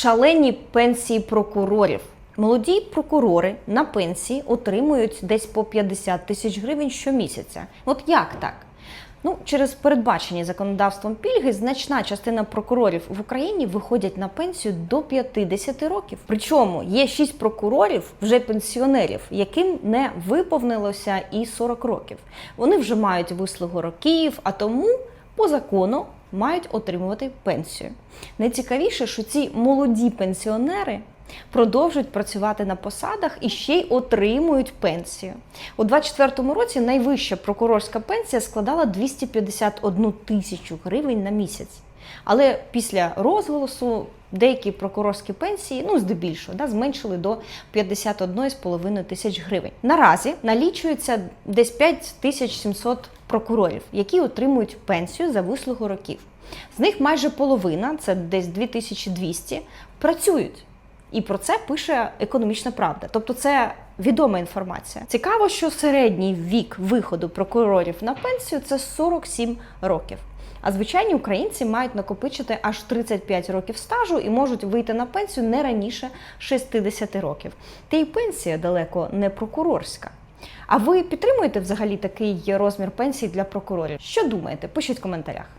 Шалені пенсії прокурорів. Молоді прокурори на пенсії отримують десь по 50 тисяч гривень щомісяця. От як так? Ну, через передбачені законодавством пільги, значна частина прокурорів в Україні виходять на пенсію до 50 років. Причому є 6 прокурорів, вже пенсіонерів, яким не виповнилося і 40 років. Вони вже мають вислугу років, а тому по закону мають отримувати пенсію. Найцікавіше, що ці молоді пенсіонери продовжують працювати на посадах і ще й отримують пенсію. У 2024 році найвища прокурорська пенсія складала 251 тисячу гривень на місяць. Але після розголосу деякі прокурорські пенсії, ну здебільшого, да, зменшили до 51,5 тисяч гривень. Наразі налічується десь 5700 прокурорів, які отримують пенсію за вислугу років. З них майже половина, це десь 2200, працюють. І про це пише економічна правда. Тобто це відома інформація. Цікаво, що середній вік виходу прокурорів на пенсію це 47 років. А звичайні українці мають накопичити аж 35 років стажу і можуть вийти на пенсію не раніше 60 років. Та й пенсія далеко не прокурорська. А ви підтримуєте взагалі такий розмір пенсії для прокурорів? Що думаєте? Пишіть в коментарях.